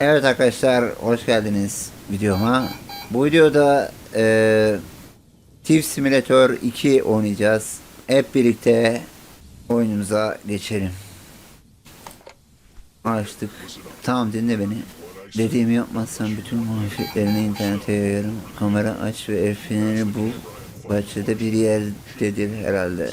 Evet arkadaşlar hoş geldiniz videoma. Bu videoda e, Thief Simulator 2 oynayacağız. Hep birlikte oyunumuza geçelim. Açtık. Tamam dinle beni. Dediğimi yapmazsan bütün muhalefetlerini internete yayarım. Kamera aç ve el feneri bul. Bahçede bir yerdedir herhalde.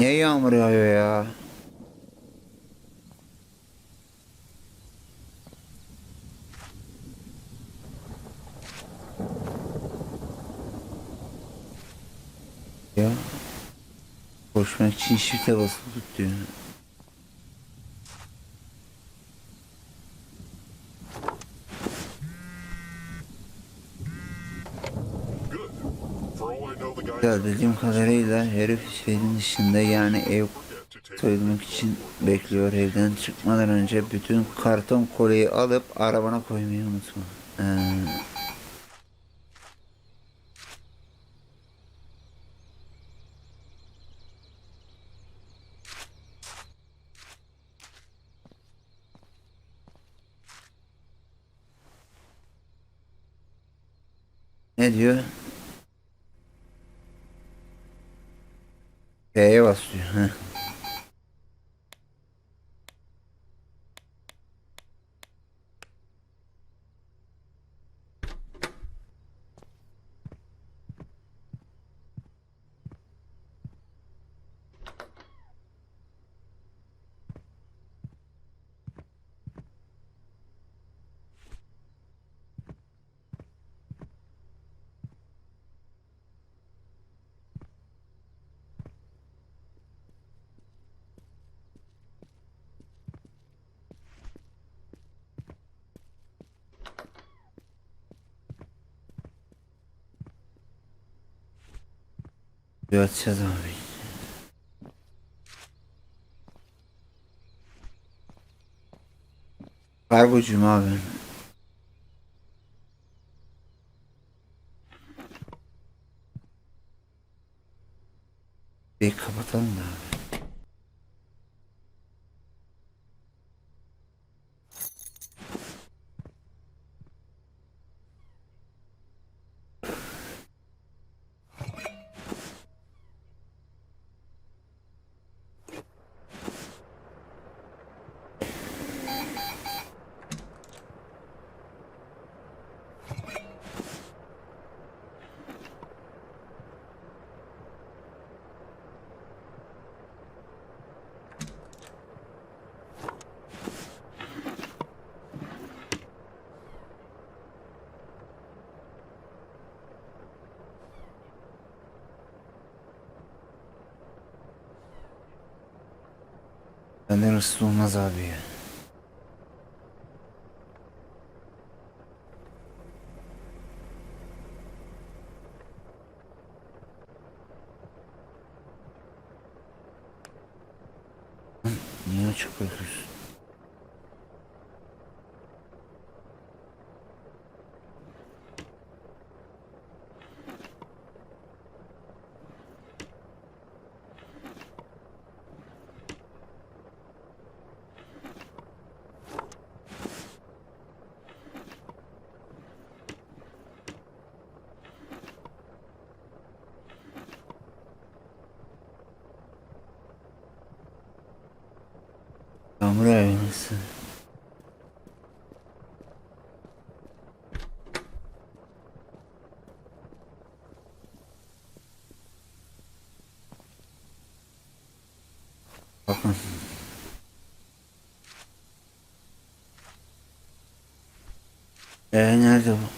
Niye yağmur yağıyor ya? Ya. Koşmak için shift'e basılı tut. Dediğim kadarıyla herif şehrin dışında yani ev soyulmak için bekliyor evden çıkmadan önce bütün karton kolyeyi alıp arabana koymayı unutma. Ee, ne diyor? É, eu assisti. Bir açacağız abi. Kargocuyum abi. Bir kapatalım da abi. Benden hırsız olmaz abi ya. Lan Niye açık bırakıyorsun? Yağmur yağıyor nasıl? Bakın. Ee nerede bu?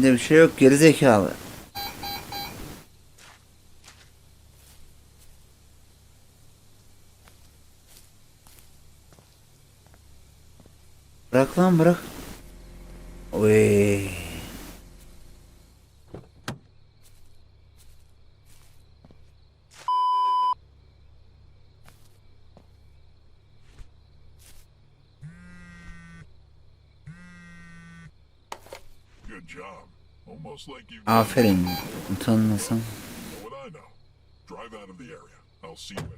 Elinde bir şey yok geri zekalı. Bırak lan bırak. Oy.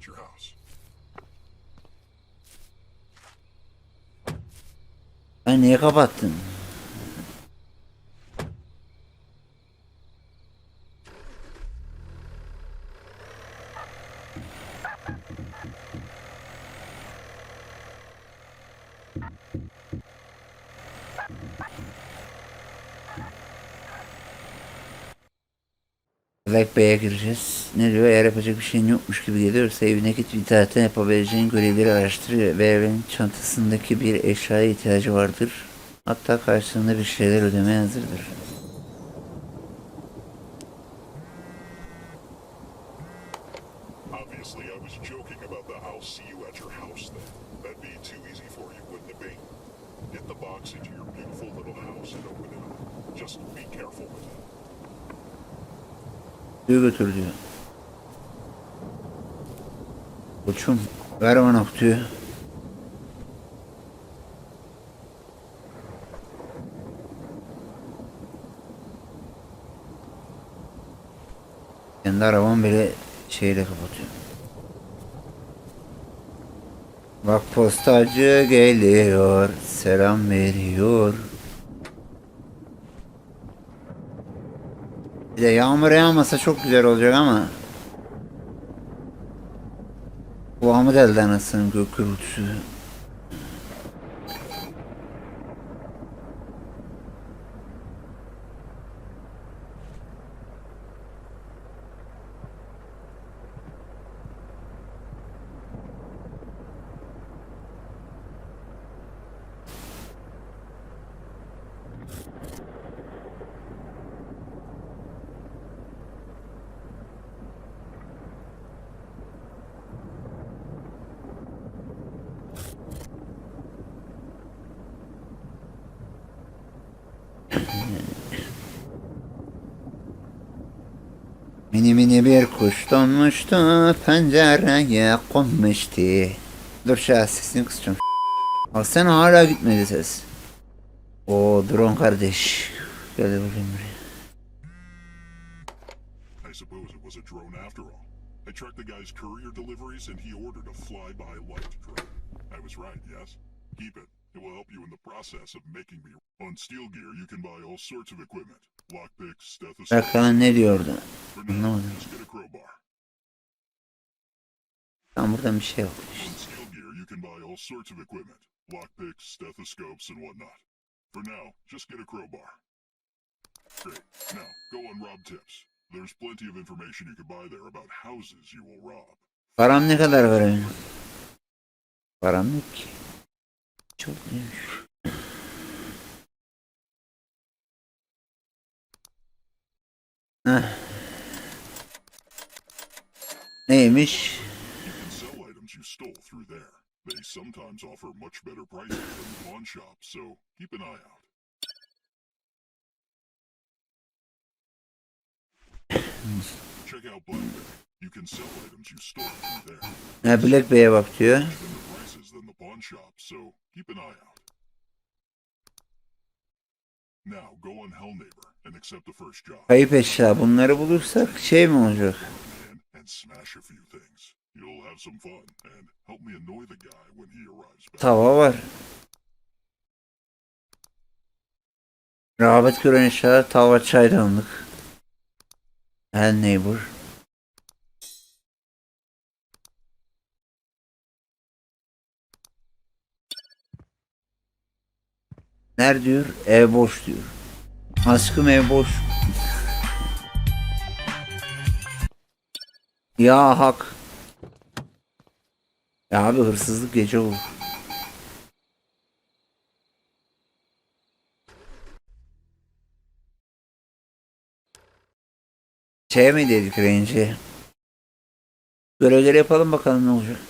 Your house. Ben niye kapattın? Black Bay'e gireceğiz. Ne diyor? Eğer yapacak bir şeyin yokmuş gibi geliyorsa evine git internette yapabileceğin görevleri araştır ve evrenin çantasındaki bir eşyaya ihtiyacı vardır. Hatta karşılığında bir şeyler ödemeye hazırdır. Suyu götür diyor. Koçum ver bana kutuyu. Kendi arabam bile şeyle kapatıyor. Bak postacı geliyor, selam veriyor. De yağmur yağmasa çok güzel olacak ama Kulağımı deldi anasının gök gürültüsü. Mini mini bir kuş donmuştu pencereye konmuştu. Dur şu sesini kısacağım. Bak sen hala gitmedi ses. O drone kardeş. Gel bakayım buraya. I suppose it was a drone after all. I tracked the guy's courier deliveries and he ordered a fly-by light drone. I was right, yes? Keep it. It will help you in the process of making me. On Steel Gear, you can buy all sorts of equipment. Bakalım ne diyordu. Anlamadım. Tam buradan bir şey yok. On Steel Gear, you can buy all sorts of through there. Ha, Black Bey'e bak diyor. Kayıp eşya. Bunları bulursak şey mi olacak? And and. Tava var. Rağbet gören eşyalar tava çaydanlık. Her neighbor. Ner diyor? Ev boş diyor. Aşkım ev boş. ya hak. Ya abi hırsızlık gece olur. Şey mi dedik Range'e? Görevleri yapalım bakalım ne olacak.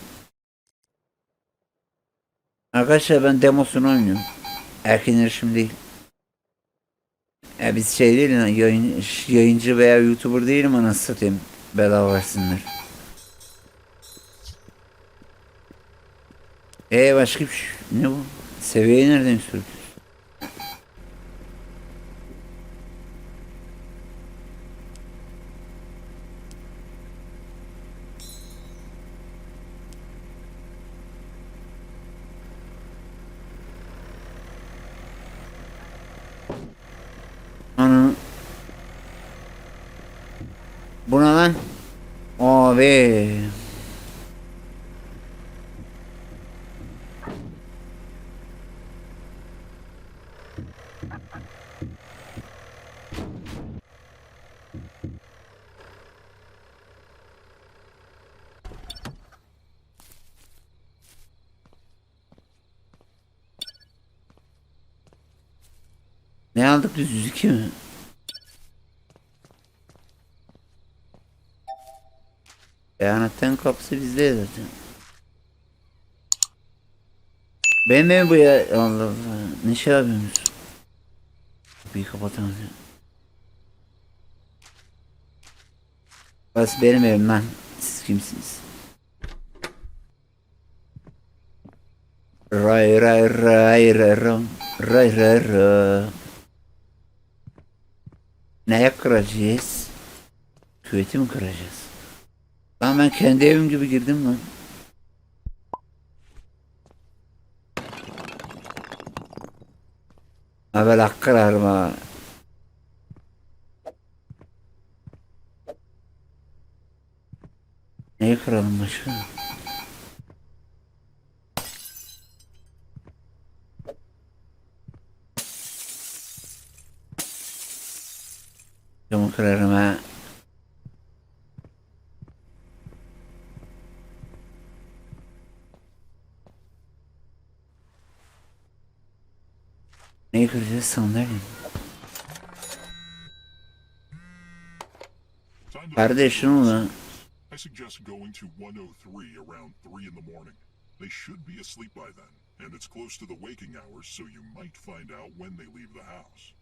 Arkadaşlar ben demosunu oynuyorum. Erken erişim değil. Ya biz şey değil yayın, yayıncı veya YouTuber değilim anasını satayım. Bedava versinler. Ee başka bir şey. Ne bu? Seviyeyi nereden sürüyorsun? Buna lan. Abi. Ne aldık biz 102 mi? Beyanattan kapısı bizde zaten. Benim mi bu ya? Allah Allah. Ne şey yapıyorsunuz? Kapıyı kapatamaz ya. Burası benim evim lan. Siz kimsiniz? Ray ray ray ray ray ray ray ray Neye kıracağız? Küveti mi kıracağız? Lan ben kendi evim gibi girdim lan. Haber kırarım ha. Neyi kıralım başka? Camı kırarım ha. Kardeşim ulan. I suggest going to 103 around 3 in the morning. They should be asleep by then, and it's close to the waking hours, so you might find out when they leave the house.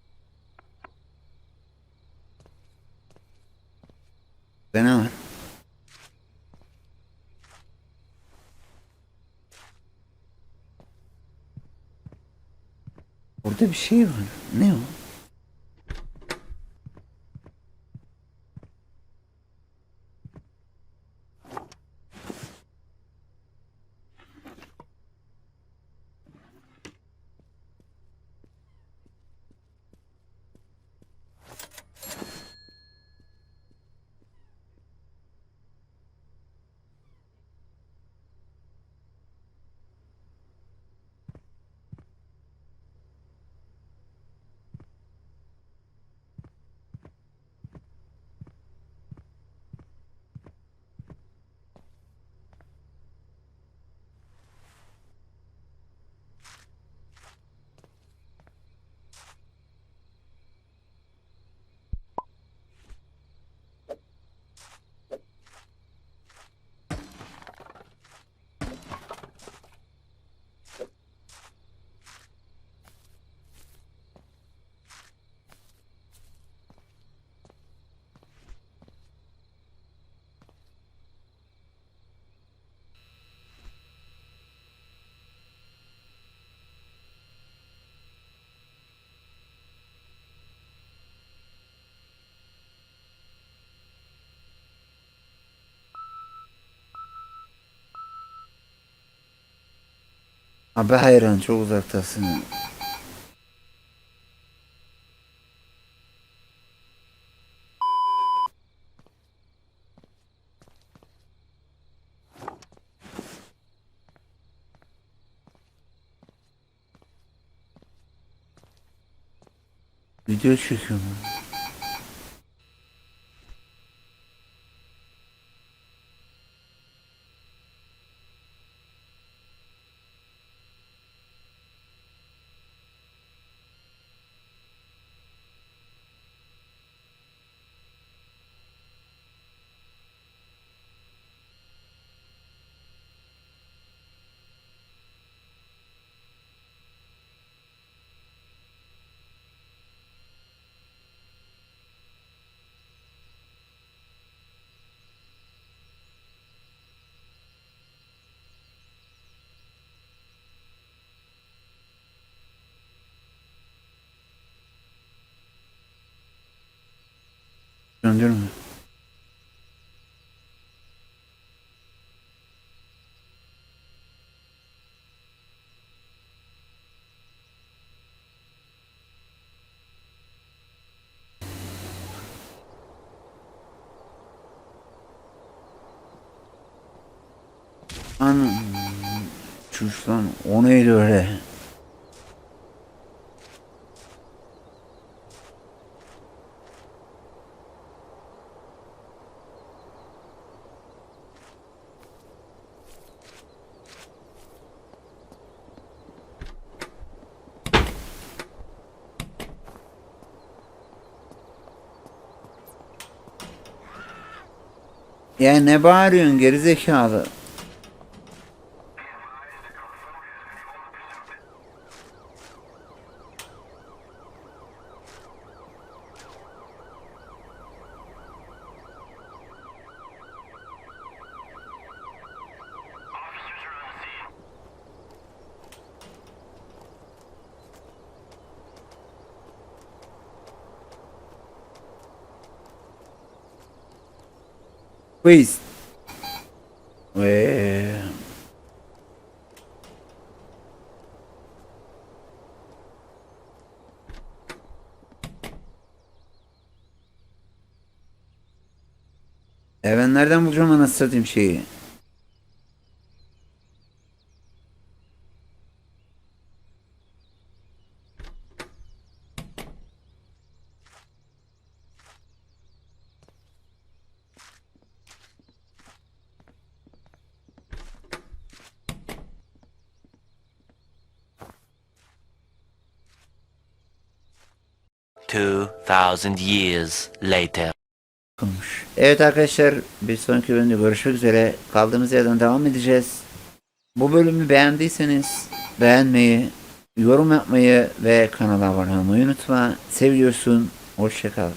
Burada bir şey var. Ne o? Abi hayran çok uzaktasın. Video çekiyorum. An Çüş lan o neydi öyle? Ya ne bağırıyorsun gerizekalı? Quiz. Ve E ben nereden bulacağım anasını satayım şeyi? Two thousand years later. Evet arkadaşlar bir sonraki bölümde görüşmek üzere. Kaldığımız yerden devam edeceğiz. Bu bölümü beğendiyseniz beğenmeyi, yorum yapmayı ve kanala abone olmayı unutma. Seviyorsun. Hoşçakal.